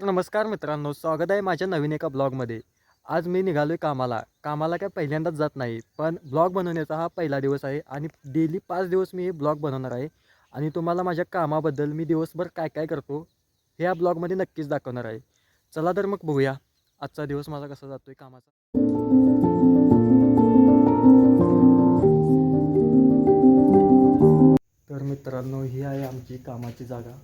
तर नमस्कार मित्रांनो स्वागत आहे माझ्या नवीन एका ब्लॉगमध्ये. आज मी निघालो आहे कामाला. कामाला काय पहिल्यांदाच जात नाही पण ब्लॉग बनवण्याचा हा पहिला दिवस आहे आणि डेली पाच दिवस मी हे ब्लॉग बनवणार आहे आणि तुम्हाला माझ्या कामाबद्दल मी दिवसभर काय काय करतो हे या ब्लॉगमध्ये नक्कीच दाखवणार आहे. चला तर मग बघूया आजचा दिवस माझा कसा जातो आहे कामाचा. तर मित्रांनो ही आहे आमची कामाची जागा.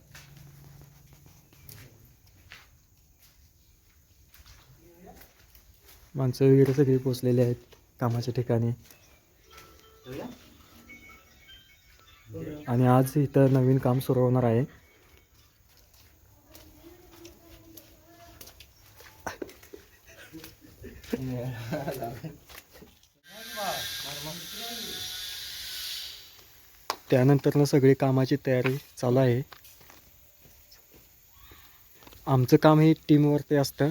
माणसं वगैरे सगळी पोचलेली आहेत कामाच्या ठिकाणी. आणि आज इथं नवीन काम सुरू होणार आहे. त्यानंतर सगळी कामाची तयारी चालू आहे. आमचं काम हे टीमवरती असतं.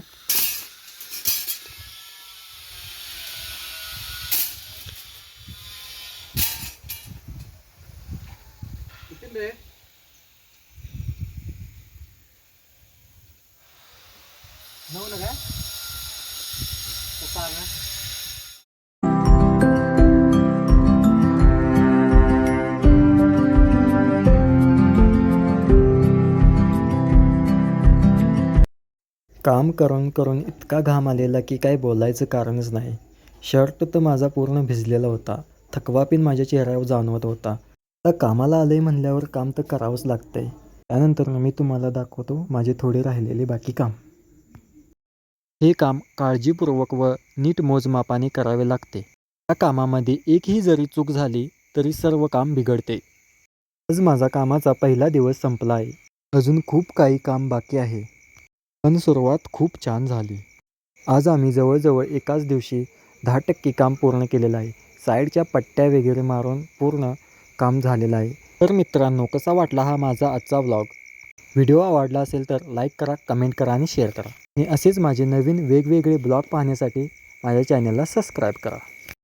नऊ ना काय काम करून करून इतका घाम आलेला की काय बोलायचं कारणच नाही. शर्ट तर माझा पूर्ण भिजलेला होता. थकवा पिन माझ्या चेहऱ्यावर जाणवत होता. आता कामाला आले म्हणल्यावर काम तर करावंच लागतंय. त्यानंतर मी तुम्हाला दाखवतो माझे थोडे राहिलेले बाकी काम. हे काम काळजीपूर्वक व नीट मोजमापाने करावे लागते. त्या कामामध्ये एकही जरी चूक झाली तरी सर्व काम बिघडते. आज माझा कामाचा पहिला दिवस संपला आहे अजून खूप काही काम बाकी आहे. पण सुरुवात खूप छान झाली. आज आम्ही जवळजवळ एकाच दिवशी दहा टक्के काम पूर्ण केलेलं आहे. साईडच्या पट्ट्या वगैरे मारून पूर्ण काम झालेलं आहे. तर मित्रांनो कसा वाटला हा माझा आजचा व्लॉग व्हिडिओ आवडला असेल तर लाईक करा कमेंट करा आणि शेअर करा. आणि असेच माझे नवीन वेगवेगळे ब्लॉग पाहण्यासाठी माझ्या चॅनलला सबस्क्राईब करा.